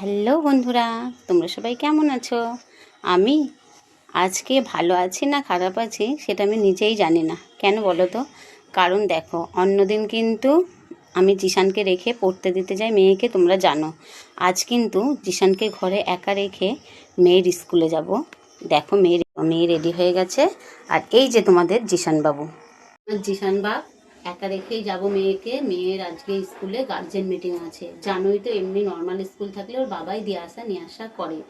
Hello বন্ধুরা, তোমরা সবাই কেমন আছো? আমি আজকে ভালো আছি না খারাপ আছি সেটা আমি নিজেই জানি না। কেন বলো তো? কারণ দেখো, অন্যদিন কিন্তু আমি জিশানকে রেখে পড়তে দিতে যাই মেয়েকে, তোমরা জানো। আজ কিন্তু জিশানকে ঘরে একা রেখে মেয়ের স্কুলে যাব। দেখো মেয়ের মেয়ে রেডি হয়ে গেছে। আর এই যে তোমাদের জিশান বাবু জিশান বাব একা রেখেই যাব মেয়েকে। মেয়ের আজকে স্কুলে গার্জেন মিটিং আছে। জানোই তো, এমনি নর্মাল স্কুল থাকলে ওর বাবাই দিয়ে আসা, নিয়ে আসা করে।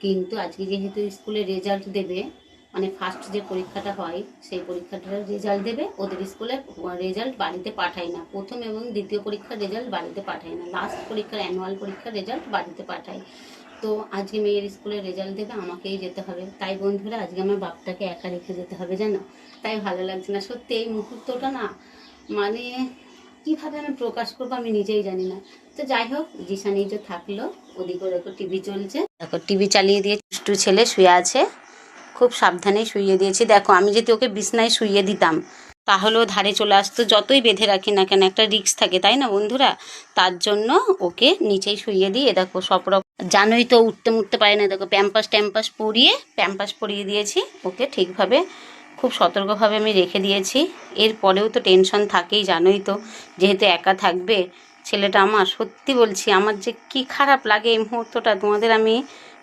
কিন্তু আজকে যেহেতু স্কুলে রেজাল্ট দেবে মানে ফার্স্ট যে পরীক্ষাটা হয়, সেই পরীক্ষাটার রেজাল্ট দেবে। ওদের স্কুলে রেজাল্ট বাড়িতে পাঠায় না। প্রথম এবং দ্বিতীয় পরীক্ষার রেজাল্ট বাড়িতে পাঠায় না। লাস্ট পরীক্ষার অ্যানুয়াল পরীক্ষার রেজাল্ট বাড়িতে পাঠায়। তো আজকে মেয়ের স্কুলে রেজাল্ট দেবে, আমাকেই যেতে হবে। তাই বন্ধুরা, আজকে আমার বাপটাকে একা রেখে যেতে হবে, জানো? তাই ভালো লাগছে না। সত্যি, এই মুহূর্তটা না মানে কীভাবে আমি প্রকাশ করব আমি নিজেই জানি না। তো যাই হোক জিসানি যে থাকল, ওদিকে দেখো টিভি চলছে। দেখো, টিভি চালিয়ে দিয়ে দুষ্টু ছেলে শুয়ে আছে। খুব সাবধানে শুইয়ে দিয়েছি। দেখো, আমি যদি ওকে বিছনায় শুইয়ে দিতাম, তাহলেও ধারে চলে আসতো, যতই বেঁধে রাখি না কেন, একটা রিক্স থাকে, তাই না বন্ধুরা? তার জন্য ওকে নিচেই শুইয়ে দিই। এ দেখো, সব রকম জানোই তো উঠতে মুঠতে পারে না। দেখো প্যাম্পাস ট্যাম্পাস পরিয়ে, প্যাম্পাস পরিয়ে দিয়েছি। ওকে ঠিকভাবে খুব সতর্কভাবে আমি রেখে দিয়েছি। এরপরেও তো টেনশন থাকেই, জানোই তো। যেহেতু একা থাকবে, ছেলেটা আমার, সত্যি বলছি, আমার যে কি খারাপ লাগে এই মুহূর্তটা তোমাদের আমি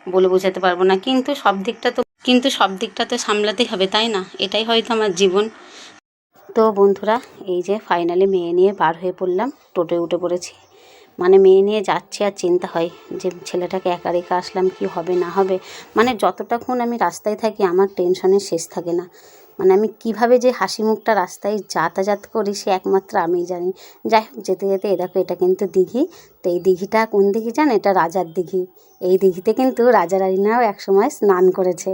বলে বোঝাতে পারব না। কিন্তু সব দিকটা তো, কিন্তু সব দিকটা তো সামলাতেই হবে, তাই না? এটাই হয়তো আমার জীবন। তো বন্ধুরা, এই যে ফাইনালি মেয়ে নিয়ে বার হয়ে পড়লাম, টোটোয় উঠে পড়েছি। মানে মেয়ে নিয়ে যাচ্ছি আর চিন্তা হয় যে ছেলেটাকে একা রেখে আসলাম কি হবে, না হবে। মানে যতটাক্ষণ আমি রাস্তায় থাকি আমার টেনশনের শেষ থাকে না। মানে আমি কীভাবে যে হাসি মুখটা রাস্তায় যাতায়াত করি সে একমাত্র আমিই জানি। যাই হোক, যেতে যেতে এ দেখো এটা কিন্তু দিঘি। তো এই দিঘিটা কোন দিঘি জানো? এটা রাজার দিঘি। এই দিঘিতে কিন্তু রাজা রানীরাও একসময় স্নান করেছে।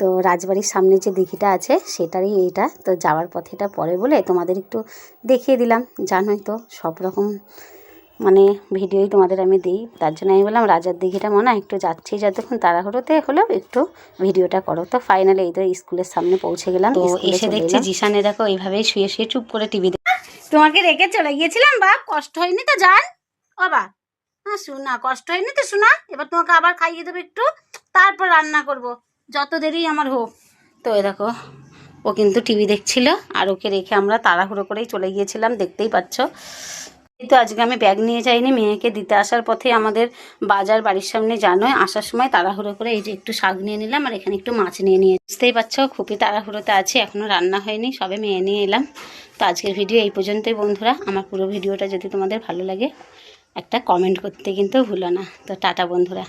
তো রাজবাড়ির সামনে যে দিঘিটা আছে সেটারই এইটা। তো যাওয়ার পথে এটা পরে বলে তোমাদের একটু দেখিয়ে দিলাম। জানোই তো সব রকম মানে ভিডিওই তোমাদের আমি দিই। তার জন্য আমি বললাম রাজার দিঘিটা মনে হয় একটু যাচ্ছি যতক্ষণ তাড়াহুড়োতে হলেও একটু ভিডিওটা করো। তো ফাইনালি এই তো স্কুলের সামনে পৌঁছে গেলাম তো এসে দেখছি জিসানে দেখো এইভাবেই শুয়ে শুয়ে চুপ করে টিভি তোমাকে রেখে চলে গিয়েছিলাম বা কষ্ট হয়নি তো জান? ও বা হ্যাঁ শোনা কষ্ট হয়নি তো শোনা? এবার তোমাকে আবার খাইয়ে দেবো একটু তারপর রান্না করব। যত দেরি আমার হোক। তো এ দেখো ও কিন্তু টিভি দেখছিল আর ওকে রেখে আমরা তাড়াহুড়ো করেই চলে গিয়েছিলাম দেখতেই পাচ্ছ। কিন্তু আজকে আমি ব্যাগ নিয়ে যাইনি, মেয়েকে দিতে আসার পথে আমাদের বাজার বাড়ির সামনে জানোয় আসার সময় তাড়াহুড়ো করে এই যে একটু শাক নিয়ে নিলাম আর এখানে একটু মাছ নিয়ে নিয়ে বুঝতেই পারছ, খুবই তাড়াহুড়োতে আছে এখনও রান্না হয়নি, সবে মেয়ে নিয়ে এলাম। তো আজকের ভিডিও এই পর্যন্তই বন্ধুরা, আমার পুরো ভিডিওটা যদি তোমাদের ভালো লাগে, একটা কমেন্ট করতে কিন্তু ভুলো না। তো টাটা বন্ধুরা।